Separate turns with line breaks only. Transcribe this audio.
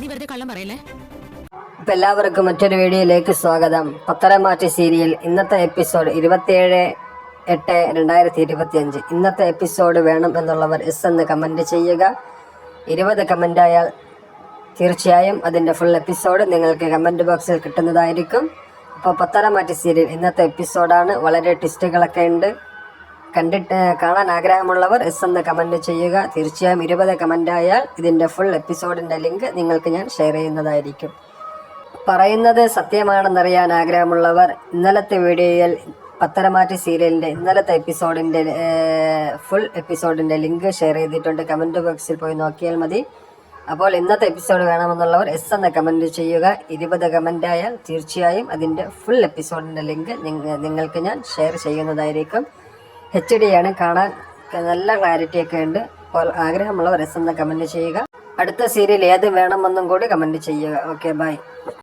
നീ വെറുതെ കള്ളം പറയല്ലേ?
എല്ലാവർക്കും മറ്റൊരു വീഡിയോയിലേക്ക് സ്വാഗതം. പത്തരമാറ്റി സീരിയൽ ഇന്നത്തെ എപ്പിസോഡ് ഇരുപത്തിയേഴ് എട്ട് രണ്ടായിരത്തി ഇരുപത്തി അഞ്ച് ഇന്നത്തെ എപ്പിസോഡ് വേണം എന്നുള്ളവർ എസ് എന്ന് കമന്റ് ചെയ്യുക. ഇരുപത് കമന്റ് ആയാൽ തീർച്ചയായും അതിന്റെ ഫുൾ എപ്പിസോഡ് നിങ്ങൾക്ക് കമന്റ് ബോക്സിൽ കിട്ടുന്നതായിരിക്കും. അപ്പോൾ പത്തരമാറ്റി സീരിയൽ ഇന്നത്തെ എപ്പിസോഡാണ്. വളരെ ട്വിസ്റ്റുകളൊക്കെ ഉണ്ട്. കണ്ടിട്ട് കാണാൻ ആഗ്രഹമുള്ളവർ എസ് എന്ന് കമന്റ് ചെയ്യുക. തീർച്ചയായും ഇരുപത് കമന്റ് ആയാൽ ഇതിന്റെ ഫുൾ എപ്പിസോഡിന്റെ ലിങ്ക് നിങ്ങൾക്ക് ഞാൻ ഷെയർ ചെയ്യുന്നതായിരിക്കും. പറയുന്നത് സത്യമാണെന്നറിയാൻ ആഗ്രഹമുള്ളവർ ഇന്നലത്തെ വീഡിയോയിൽ പത്തരമാറ്റി സീരിയലിന്റെ ഇന്നലത്തെ എപ്പിസോഡിന്റെ ഫുൾ എപ്പിസോഡിന്റെ ലിങ്ക് ഷെയർ ചെയ്തിട്ടുണ്ട്. കമന്റ് ബോക്സിൽ പോയി നോക്കിയാൽ മതി. അപ്പോൾ ഇന്നത്തെ എപ്പിസോഡ് വേണമെന്നുള്ളവർ എസ് എന്ന കമന്റ് ചെയ്യുക. ഇരുപത് കമന്റ് ആയാൽ തീർച്ചയായും അതിന്റെ ഫുൾ എപ്പിസോഡിന്റെ ലിങ്ക് നിങ്ങൾക്ക് ഞാൻ ഷെയർ ചെയ്യുന്നതായിരിക്കും. എച്ച് ഡി ആണ് കാണാൻ നല്ല ക്ലാരിറ്റി ഒക്കെ ഉണ്ട്. അപ്പോൾ ആഗ്രഹമുള്ളവർ എസ് എന്ന് കമന്റ് ചെയ്യുക. അടുത്ത സീരിയൽ ഏത് വേണമെന്നും കൂടി കമന്റ് ചെയ്യുക. Okay bye